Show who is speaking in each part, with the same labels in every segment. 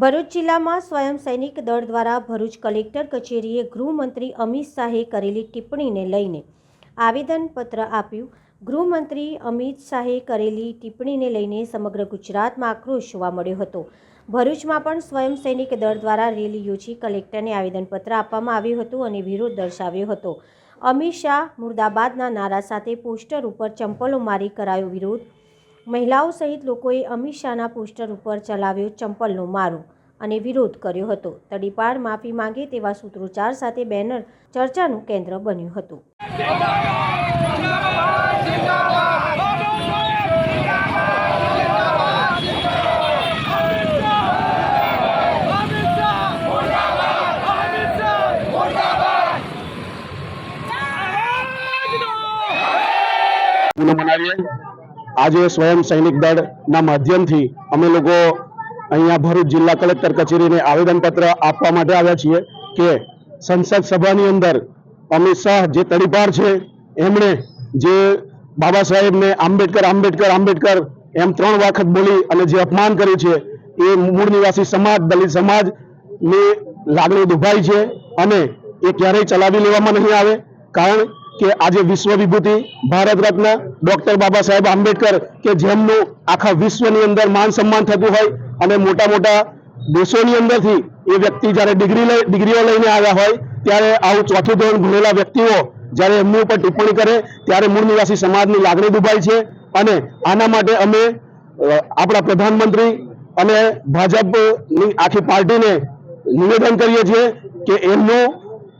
Speaker 1: ભરૂચ જિલ્લામાં સ્વયં સૈનિક દળ દ્વારા ભરૂચ કલેક્ટર કચેરીએ ગૃહમંત્રી અમિત શાહે કરેલી ટિપ્પણીને લઈને આવેદનપત્ર આપ્યું. ગૃહમંત્રી અમિત શાહે કરેલી ટિપ્પણીને લઈને સમગ્ર ગુજરાતમાં આક્રોશ જોવા મળ્યો હતો. ભરૂચમાં પણ સ્વયં સૈનિક દળ દ્વારા રેલી યોજી કલેક્ટરને આવેદનપત્ર આપવામાં આવ્યું હતું અને વિરોધ દર્શાવ્યો હતો. અમિત શાહ મુર્દાબાદના નારા સાથે પોસ્ટર ઉપર ચંપલો મારી કરાયો વિરોધ મહિલાઓ સહિત લોકોએ અમિત શાહના પોસ્ટર ઉપર ચલાવ્યો ચંપલનો મારો અને વિરોધ કર્યો હતો. તડીપાર માફી માંગે તેવા સૂત્રોચ્ચાર સાથે બેનર ચર્ચાનું કેન્દ્ર બન્યું હતું.
Speaker 2: મનાવીએ. આજે સ્વયં સૈનિક દળના માધ્યમથી અમે લોકો અહીંયા ભરૂચ જિલ્લા કલેક્ટર કચેરીને આવેદનપત્ર આપવા માટે આવ્યા છીએ કે સંસદ સભાની અંદર અમિત શાહ જે તડીપાર છે, એમણે જે બાબા સાહેબને આંબેડકર આંબેડકર આંબેડકર એમ ત્રણ વખત બોલી અને જે અપમાન કર્યું છે, એ મૂળ નિવાસી સમાજ, દલિત સમાજની લાગણી દુભાઈ છે અને એ ક્યારેય ચલાવી લેવામાં નહીં આવે. કારણ કે આજે વિશ્વ વિભૂતિ ભારત રત્ન ડોક્ટર બાબા સાહેબ આંબેડકર કે જેમનું આખા વિશ્વની અંદર માન સન્માન થતું હોય અને મોટા મોટા દેશોની અંદરથી એ વ્યક્તિ જ્યારે ડિગ્રી લઈ ડિગ્રીઓ લઈને આવ્યા હોય, ત્યારે આવું ચોથું ધોરણ ભણેલા વ્યક્તિઓ જ્યારે એમની ઉપર ટિપ્પણી કરે, ત્યારે મૂળ નિવાસી સમાજની લાગણી દુભાઈ છે અને આના માટે અમે આપણા પ્રધાનમંત્રી અને ભાજપની આખી પાર્ટીને નિવેદન કરીએ છીએ કે એમનું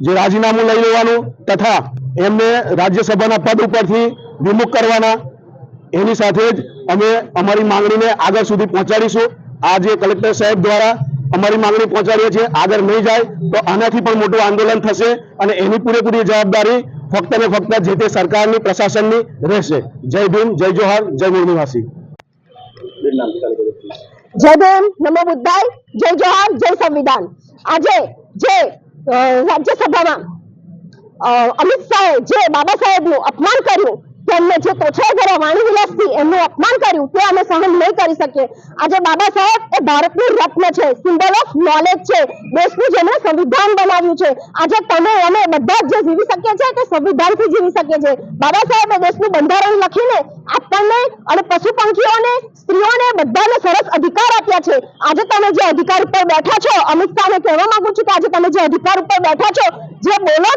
Speaker 2: જે રાજીનામું લઈ લેવાનું તથા એમને રાજ્યસભાના પદ ઉપરથી વિમુખ કરવાના. એની સાથે જ અમે અમારી માંગણીને આગળ સુધી પહોંચાડીશું. આજે કલેક્ટર સાહેબ દ્વારા અમારી માંગણી પહોંચાડીએ છીએ આગળ નહીં જાય તો આનાથી પણ મોટું આંદોલન થશે અને એની પૂરેપૂરી જવાબદારી ફક્ત ને ફક્ત જે તે સરકારની પ્રશાસનની રહેશે. જય ભીમ જય જોહાર જય મૂળ
Speaker 3: જય ભીમ નમો બુદ્ધાય જય જોહાર જય સંવિધાન. આજે જે રાજ્યસભામાં અમિત શાહે જે બાબા સાહેબનું અપમાન કર્યું, તેમને જે તોછાઈ કર્યા વાણી એમનું અપમાન કર્યું, તે અમે સહન નહીં કરી શકીએ. આજે બાબા સાહેબ એ ભારતનું રત્ન છે સિમ્બલ ઓફ નોલેજ છે, દેશનું જેમણે સંવિધાન બનાવ્યું છે. આજે તમે અમે બધા જ જીવી શકીએ છીએ તે સંવિધાનથી જીવી શકીએ છીએ. બાબા સાહેબે દેશનું બંધારણ લખીને આપણને અને પશુ પંખીઓને સ્ત્રીઓને બધાને સરસ અધિકાર આપ્યા છે. આજે તમે જે અધિકાર ઉપર બેઠા છો, અમિત શાહને કહેવા માંગુ છું કે આજે તમે જે અધિકાર ઉપર બેઠા છો, જે બોલો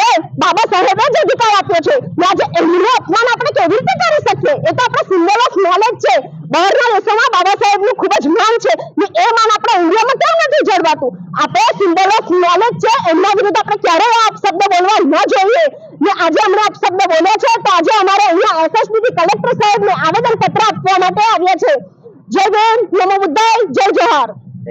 Speaker 3: એ બાબા સાહેબે જ અધિકાર આપ્યો છે. આજે એમનું અપમાન આપણે કેવી રીતે કરી શકીએ? એ તો આપણા સિમ્બોલ ઓફ નોલેજ છે. બહારના દેશોમાં બાબા સાહેબનું ખૂબ જ માન છે. ને એ માન આપણે ઇન્ડિયામાં કેમ નથી જળવાતું? આપણે સિમ્બોલ ઓફ નોલેજ છે. એમના વિરુદ્ધ આપણે ક્યારેય આ શબ્દ બોલવા ન જોઈએ. ને આજે અમને આપ શબ્દ બોલ્યા છે. તો આજે અમારે અહીંયા એસએસપી કલેક્ટર સાહેબને આવેદન પત્ર આપવા માટે આવ્યા છે. જય ભીમ, નમો બુદ્ધાય, જય જોહાર.